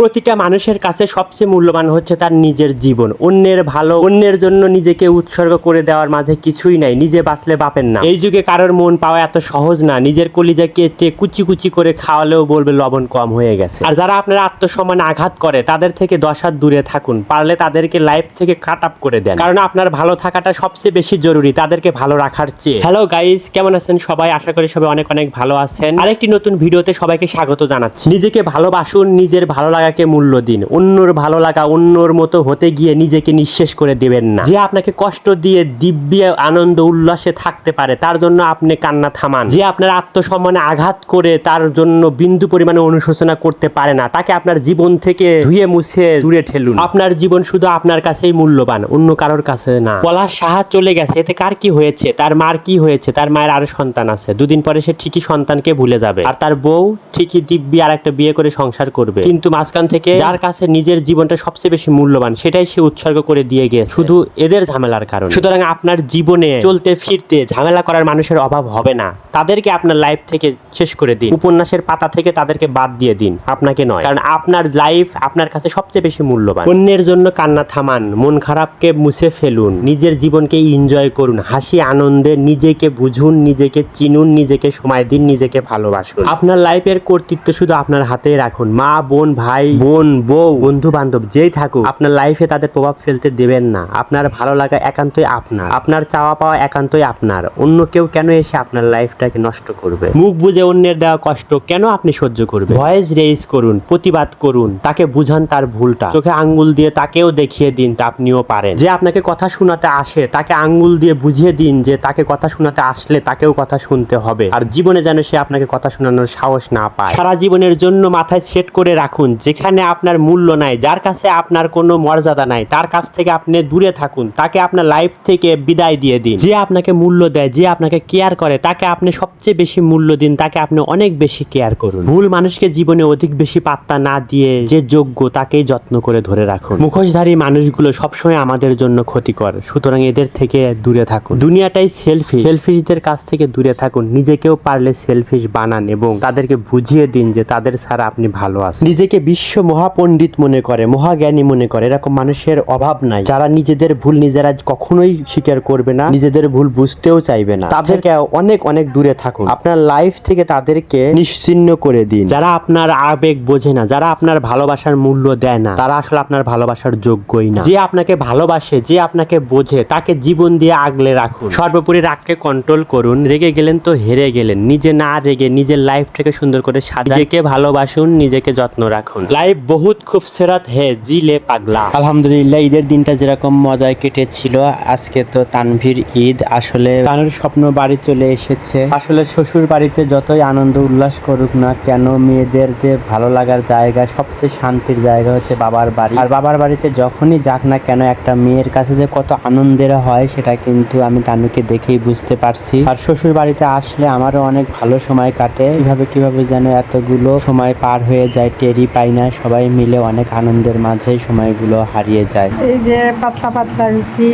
প্রতিটা মানুষের কাছে সবচেয়ে মূল্যবান হচ্ছে তার নিজের জীবন। অন্যের ভালো, অন্যের জন্য নিজেকে উৎসর্গ করে দেওয়ার মাঝে কিছুই নাই, নিজে বাঁচলে বাপেন না এই যুগে কারোর মন পাওয়া এত সহজ না, নিজের কলিজা কেটে কুচি কুচি করে খাওয়ালেও বলবে লবণ কম হয়ে গেছে। আর যারা আপনার আত্মসম্মানে আঘাত করে, তাদের থেকে দশ হাত দূরে থাকুন, পারলে তাদেরকে লাইফ থেকে কাট আপ করে দেন। কারণ আপনার ভালো থাকাটা সবচেয়ে বেশি জরুরি, তাদেরকে ভালো রাখার চেয়ে। হ্যালো গাইস কেমন আছেন সবাই? আশা করি সবাই অনেক অনেক ভালো আছেন। আরেকটি নতুন ভিডিওতে সবাইকে স্বাগত জানাচ্ছি। নিজেকে ভালোবাসুন, নিজের ভালো লাগাকে মূল্য দিন। অন্যর ভালো লাগা অন্যর মতো হতে গিয়ে নিজেকে নিঃশেষ করে দেবেন না। যে আপনাকে কষ্ট দিয়ে দিব্য আনন্দ উল্লাসে থাকতে পারে, তার জন্য আপনি কান্না থামান। যে আপনার আত্মসম্মানে আঘাত করে তার জন্য বিন্দু পরিমাণে অনুশোচনা করতে পারে না, তাকে আপনার জীবন থেকে ধুয়ে মুছে দূরে ঠেলুন। আপনার জীবন শুধু আপনার কাছেই মূল্যবান, অন্য কারোর কাছে না। পলাশ সাহা চলে গেছে, এতে কার কি হয়েছে? তার মার কি হয়েছে? তার মায়ের আরও সন্তান আছে। দুদিন পরে সে ঠিকই সন্তানকে ভুলে যাবে। আর তার বউ ঠিকই দিব্যি আর একটা বিয়ে করে সংসার করবে। কিন্তু মাঝখান থেকে যার কাছে নিজের জীবনটা সবচেয়ে বেশি মূল্যবান সেটাই সে উৎসর্গ করে দিয়ে গিয়েছে। শুধু এদের ঝামেলার কারণে। সুতরাং আপনার জীবনে চলতে ফিরতে ঝামেলা করার মানুষের অভাব হবে না। তাদেরকে আপনার লাইফ থেকে শেষ করে দিন। উপন্যাসের পাতা থেকে তাদেরকে বাদ দিয়ে দিন। আপনাকে নয়। কারণ আপনার লাইফ আপনার কাছে সবচেয়ে বেশি মূল্যবান। অন্যের জন্য কান্না থামান মন খারাপকে মুছে ফেলুন নিজের জীবনকে এনজয় করুন হাসি আনন্দে নিজেকে বুঝুন নিজেকে চিনুন নিজেকে সময় দিন নিজেকে ভালোবাসুন। আপনার লাইফের কর্তৃত্ব শুধু আপনার হাতেই রাখুন। মা বোন ভাই বোন বউ বন্ধু বান্ধব যেই থাকুক আপনার লাইফে তাদের প্রভাব ফেলতে দেবেন না। আপনার ভালো লাগা একান্তই আপনার। আপনার চাওয়া পাওয়া একান্তই আপনার। অন্য কেউ কেন এসে আপনার লাইফটাকে নষ্ট করবে? মুখ বুঝে অন্যের দেওয়া কষ্ট কেন আপনি সহ্য করবেন? ভয়েস রেইজ করুন প্রতিবাদ করুন তাকে বুঝান তার ভুলটা। চোখে আঙ্গুল দিয়ে তাকেও দেখিয়ে দিন তা আপনিও পারেন। যে আপনাকে কথা শোনাতে আসে তাকে আঙ্গুল দিয়ে বুঝিয়ে দিন যে তাকে কথা শোনাতে আসলে তাকেও কথা শুনতে হবে। আর জীবনে যেন সে আপনাকে কথা শোনানোর সাহস না পায়। সারা জীবনের জন্য মাথায় সেট করে রাখুন যেখানে আপনার মূল্য নাই, যার কাছে আপনার কোনো মর্যাদা নাই, তার কাছ থেকে আপনি দূরে থাকুন, তাকে আপনার লাইফ থেকে বিদায় দিয়ে দিন। যে আপনাকে মূল্য দেয়, যে আপনাকে কেয়ার করে, তাকে আপনি সবচেয়ে বেশি মূল্য দিন, তাকে আপনি অনেক বেশি কেয়ার করুন। ভুল মানুষকে জীবনে অধিক বেশি পাত্তা না দিয়ে যে যোগ্য, তাকেই যত্ন করে ধরে রাখুন। মুখোশধারী মানুষগুলো সবসময় আমাদের জন্য ক্ষতিকর, সুতরাং এদের থেকে দূরে থাকুন। দুনিয়াটাই সেলফি সেলফিশদের কাছ থেকে দূরে থাকুন। নিজেকেও পারলে সেলফিশ বানান এবং তাদেরকে বুঝিয়ে দিন যে তাদের ছাড়া আপনি ভালো আছেন। নিজেকে বিশ্ব মহাপণ্ডিত মনে করে মহাজ্ঞানী মনে করে এরকম মানুষের অভাব নাই। যারা নিজেদের ভুল নিজেরা কখনোই স্বীকার করবে না নিজেদের ভুল বুঝতেও চাইবে না। তাদেরকে অনেক অনেক দূরে থাকুন। আপনার লাইফ থেকে তাদেরকে নিশ্চিন্ন করে দিন। যারা আপনার আবেগ বোঝে না যারা আপনার ভালোবাসার মূল্য দেয় না তারা আসলে আপনার ভালোবাসার যোগ্যই না। যে আপনাকে ভালোবাসে যে আপনাকে বোঝে তাকে জীবন দিয়ে আগলে রাখুন। সর্বোপরি রাগকে কন্ট্রোল করুন। রেগে গেলেন তো হেরে গেলেন। নিজে না রেগে নিজের লাইফটাকে সুন্দর করে নিজেকে ভালোবাসুন নিজেকে যত্ন রাখুন। লাইফ বহুত খুবসুরত হে জিলে পাগলা। আলহামদুলিল্লাহ ঈদের দিনটা যেরকম মজায় কেটেছিল আজকে তো তানভীর ঈদ আসলে তানুর স্বপ্ন বাড়ি চলে এসেছে। আসলে শ্বশুর বাড়িতে যতই আনন্দ উল্লাস করুক না কেন মেয়েদের যে ভালো লাগার জায়গা সবচেয়ে শান্তির জায়গা হচ্ছে বাবার বাড়ি। আর বাবার বাড়িতে যখনই যাক না কেন একটা মেয়ের কাছে যে কত আনন্দের হয় সেটা কিন্তু আমি তানুকে দেখেই বুঝতে পারছি। আর শ্বশুর বাড়িতে আসলে আমারও অনেক ভালো সময় কাটে। কীভাবে কীভাবে যেন এতগুলো সময় পার হয়ে যায় টেরি পাই না সবাই মিলে অনেক আনন্দের মাঝে সময়গুলো হারিয়ে যায়। এই যে পাতলা পাতলা রুটি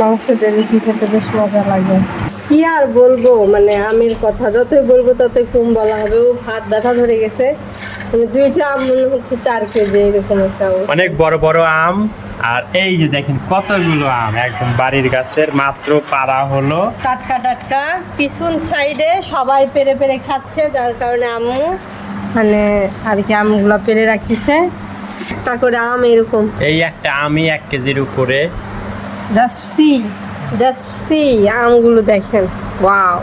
মাংস দিয়ে রুটি খেতে বেশ মজা লাগে। কি আর বলব মানে আমের কথা যতই বলব ততই কম বলা হবে। ও ভাত ব্যথা ধরে গেছে। মানে দুইটা আম মনে হচ্ছে চার কেজি এরকম একটা অনেক বড় বড় আম আর এই যে দেখেন কতগুলো আম একদম বাড়ির গাছের মাত্র পাড়া হলো। টাটকা টাটকা পিছন সাইডে সবাই পেরে পেরে খাচ্ছে যার কারণে আম্মু মানে আর কি আমগুলো পেরে রাখতেছে একটা করে আম এরকম। এই একটা আমি এক কেজির উপরে। জাস্ট সি জাস্ট সি আমগুলো দেখেন। ওয়াও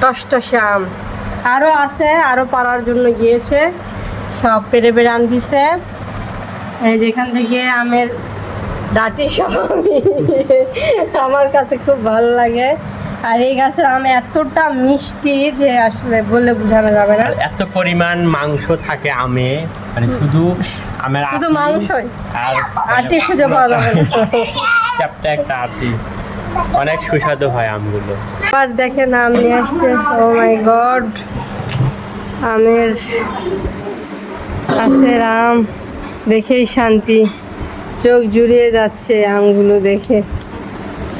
টসটসে আম। আরও আছে আরও পাড়ার জন্য গিয়েছে। সব পেরে পেরে আনতিছে। এই যেখান থেকে আমের ডাটি সব আমার কাছে খুব ভালো লাগে। আর এই গাছের আম এতটা মিষ্টি যে আসলে বলে বোঝানো যাবে না। এত পরিমাণ মাংস থাকে আমে মানে শুধু আমের শুধু মাংসই? আর আটি খুঁজে পাওয়া যাবে না। চ্যাপটা একটা আটি। অনেক সুস্বাদু হয় আমগুলো। আবার দেখেন আম নিয়ে আসছে। ও মাই গড আমের গাছের আম দেখেই শান্তি। চোখ জুড়িয়ে যাচ্ছে আমগুলো দেখে।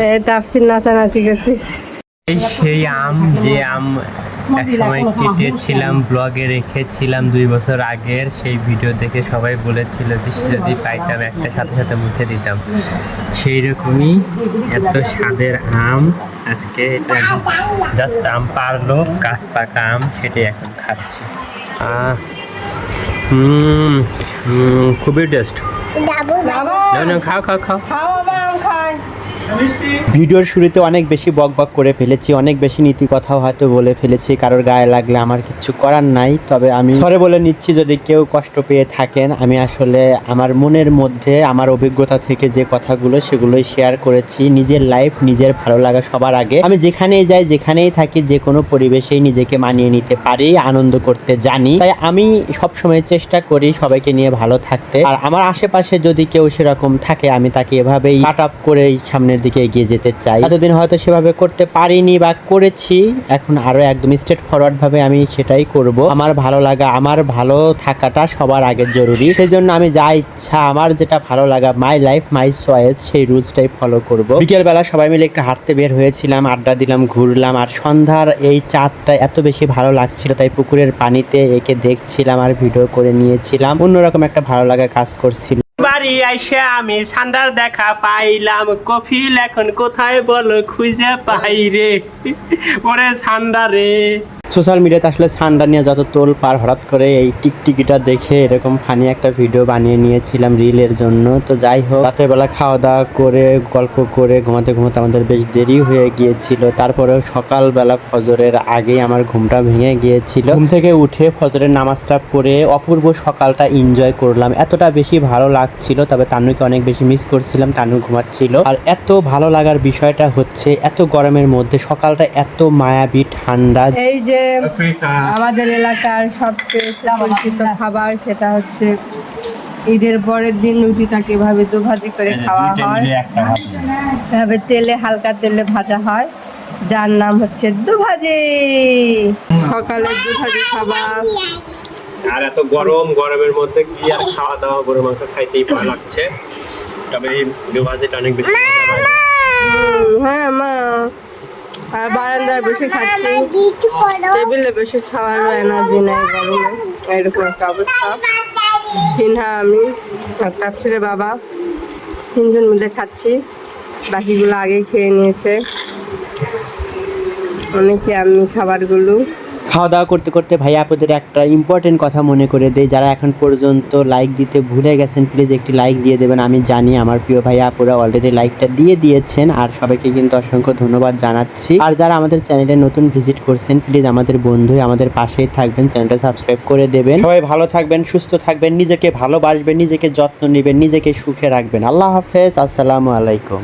এ তাপসির নাচানাচি করতেছে। এই সেই আম যে আম এক সময় কেটেছিলাম ব্লগে রেখেছিলাম দুই বছর আগের সেই ভিডিও দেখে সবাই বলেছিল যে যদি পাইতাম একটা সাথে সাথে মুখে দিতাম। সেই রকমই এত স্বাদের আম আজকে এটা জাস্ট আম পারল গাছ পাকা আম সেটাই এখন খাচ্ছি। আহ, হুম হুম, খুবই টেস্ট খাও খাও খাও। খাও। ভিডিওর শুরুতে অনেক বেশি বক বক করে ফেলেছি অনেক বেশি নীতি কথাও হয়তো বলে ফেলেছি কারোর গায়ে লাগলে আমার কিছু করার নাই তবে আমি সরে বলে নিচ্ছি যদি কেউ কষ্ট পেয়ে থাকেন আমি আসলে আমার মনের মধ্যে আমার অভিজ্ঞতা থেকে যে কথাগুলো সেগুলোই শেয়ার করেছি নিজের লাইফ নিজের ভালো লাগা সবার আগে। আমি যেখানেই যাই যেখানেই থাকি যে কোনো পরিবেশেই নিজেকে মানিয়ে নিতে পারি আনন্দ করতে জানি। তাই আমি সবসময় চেষ্টা করি সবাইকে নিয়ে ভালো থাকতে। আর আমার আশেপাশে যদি কেউ সেরকম থাকে আমি তাকে এভাবেই কাট আপ করে সামনের দিকে এগিয়ে যেতে চাই। এতদিন হয়তো সেভাবে করতে পারিনি বা করেছি, এখন আরও একদম স্ট্রেট ফরওয়ার্ড ভাবে আমি সেটাই করব। আমার ভালো লাগা, আমার ভালো থাকাটা সবার আগে জরুরি। সেই জন্য আমি যা ইচ্ছা, আমার যেটা ভালো লাগা মাই লাইফ মাই চয়েস সেই রুলসটাই ফলো করব। বিকেলবেলা সবাই মিলে একটু হাঁটতে বের হয়েছিলাম, আড্ডা দিলাম, ঘুরলাম, আর সন্ধ্যার এই চাঁদটা এত বেশি ভালো লাগছিল, তাই পুকুরের পানিতে একে দেখছিলাম আর ভিডিও করে নিয়েছিলাম। অন্যরকম একটা ভালো লাগা কাজ করছিল। বাড়ি আইসা আমি সান্ডার দেখা পাইলাম। কফিল এখন কোথায় বলো খুঁজে পাই রে? ওরে সান্ডা রে সোশ্যাল মিডিয়াতে আসলে সান্ডা নিয়ে যত তোল পার হঠাৎ করে এই টিকটিকিটা দেখে এরকম ফানি একটা ভিডিও বানিয়ে নিয়েছিলাম রিলের জন্য। তো যাই হোক রাতের বেলা খাওয়া দাওয়া করে, গল্প করে ঘুমাতে ঘুমাতে আমাদের বেশ দেরি হয়ে গিয়েছিল। তারপরে সকালবেলা ফজরের আগেই আমার ঘুমটা ভেঙে গিয়েছিল। ঘুম থেকে উঠে ফজরের নামাজটা পড়ে অপূর্ব সকালটা এনজয় করলাম। এতটা বেশি ভালো লাগছিল, তবে তানুকে অনেক বেশি মিস করছিলাম, তানু ঘুমাচ্ছিল। আর এত ভালো লাগার বিষয়টা হচ্ছে, এত গরমের মধ্যে সকালটা এত মায়াবী, ঠান্ডা। এই যে আমাদের এলাকার সবচেয়ে পরিচিত খাবার সেটা হচ্ছে ঈদের পরের দিন রুটিটাকে এভাবে দু ভাজি করে খাওয়া হয়। এভাবে তেলে হালকা তেলে ভাজা হয়। যার নাম হচ্ছে দু ভাজি সকালে দু ভাজি খাবার আর এত গরম গরমের মধ্যে কি আর খাওয়া দাওয়া গরম মাংস খাইতেই ভালো লাগছে। তবে এই দুভাজিটা অনেক বেশি। হ্যাঁ মা। আর বারান্দায় বসে খাচ্ছি। টেবিলে বসে খাওয়ারও এনার্জি নেই গরমে এরকম একটা অবস্থা সিনহা, আমি আর তাপসিরের বাবা তিনজন মিলে খাচ্ছি। বাকিগুলো আগে খেয়ে নিয়েছে। অনেকে আমি খাবারগুলো খাওয়া দাওয়া করতে করতে ভাই আপুদের একটা ইম্পর্টেন্ট কথা মনে করে দেয় যারা এখন পর্যন্ত লাইক দিতে ভুলে গেছেন প্লিজ একটি লাইক দিয়ে দেবেন। আমি জানি আমার প্রিয় ভাই আপুরা অলরেডি লাইকটা দিয়ে দিয়েছেন, আর সবাইকে কিন্তু অসংখ্য ধন্যবাদ জানাচ্ছি। আর যারা আমাদের চ্যানেলে নতুন ভিজিট করছেন প্লিজ আমাদের বন্ধু, আমাদের পাশেই থাকবেন চ্যানেলটা সাবস্ক্রাইব করে দেবেন। সবাই ভালো থাকবেন, সুস্থ থাকবেন, নিজেকে ভালোবাসবেন, নিজেকে যত্ন নেবেন, নিজেকে সুখে রাখবেন। আল্লাহ হাফেজ, আসসালামু আলাইকুম।